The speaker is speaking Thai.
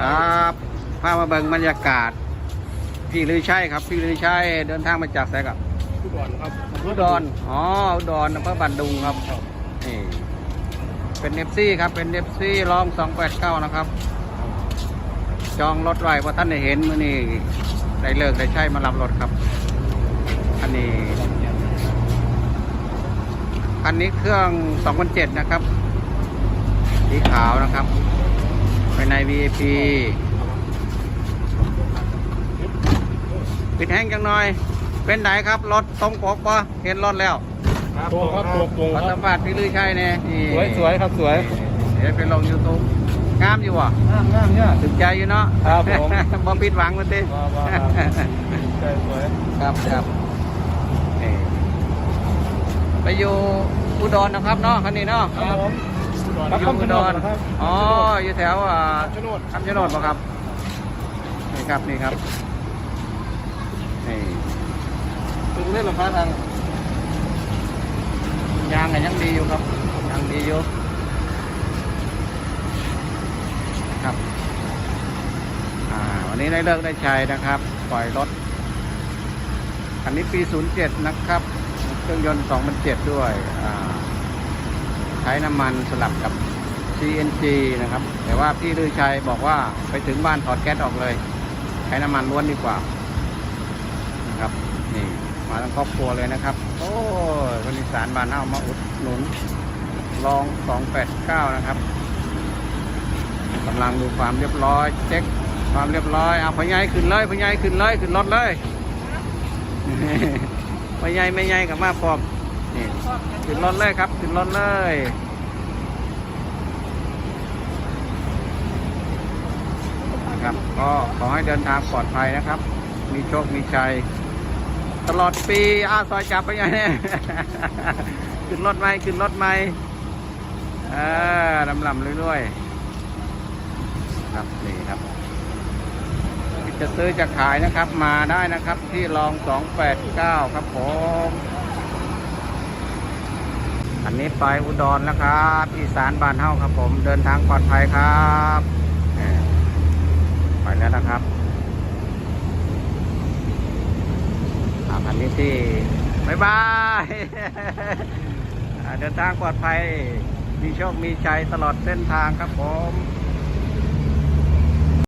ครับพามาเบิ่งบรรยากาศ พี่ลือชัยครับ พี่ลือชัยเดินทางมาจากไสกับทุกวันครับอุดรอ๋ออุดรอำเภอบันดุงครับนี่เป็นเอฟซีครับเป็นเอฟซีลอง289นะครับ จองรถไว้เพราะท่านได้เห็นมื่อนี้ได้เลิกได้ใช้มารับรถครับ อันนี้อันนี้เครื่อง2007นะครับสีขาวนะครับ ภายใน VIP ปิดแห้งจังหน่อย เป็นไหนครับ รถตรงปกปะเห็นรถแล้วตัวครับตัวตรงขอคสัรับมภาษณ์พี่ลือชัยเนี่ยนี่สวยสวยครับสวยเดี๋ยวไปลงยูทูบงามอยู่วะงามงามเนี่ยถึงใจอยู่เนาะครับผมบ่ผิดหวังมาติว้าวว้าวครับใจสวยครับครับนี่ไปอยู่อุดรนะครับเนาะคันนี้เนาะครับผม อยู่อุดรอ๋ออยู่แถวอ่าชโนดคำชะโนดป่ะครับนี่ครับนี่ครับนี่ถึงเล่นหรือครับทางยางกันยังดีอยู่ครับยังดีอยู่ครับอ่าวันนี้ได้เลิกได้ใช้นะครับ ปล่อยรถอันนี้ปี 07 นะครับ เครื่องยนต์ 2007 ด้วยอ่า ช้น้ำมันสลับกับ CNG นะครับ แต่ว่าพี่ลือชัยบอกว่าไปถึงบ้านถอดแก๊สออกเลย ใช้น้ำมันล้วนดีกว่านะครับนี่มาทั้งครอบครัวเลยนะครับ โอ้ยคนอีสานบ้านเฮามาอุดหนุนลอง 289 นะครับกำลังดูความเรียบร้อย เช็คความเรียบร้อยเอาพญายขึ้นเลยพญายขึ้นเลยขึ้นรถเลยพญายไม่ใหญ่กับมาพร้อม นี่ขึ้นรถเลยครับขึ้นรถเลยครับก็ขอให้เดินทางปลอดภัยนะครับ มีโชค มีชัย ตลอดปีอาซอยจับไปไงเนี่ยขึ้นรถไหมขึ้นรถไหมเออลำลำเรื่อยๆครับนี่ครับจะซื้อจะขายนะครับมาได้นะครับที่รอง 289 ครับผม อันนี้ไปอุดรแล้วครับอีสานบ้านเฮาครับ ผมเดินทางปลอดภัยครับไปแล้วนะครับอันนี้ที่บายบายเดินทางปลอดภัยมีโชคมีชัยตลอดเส้นทางครับผม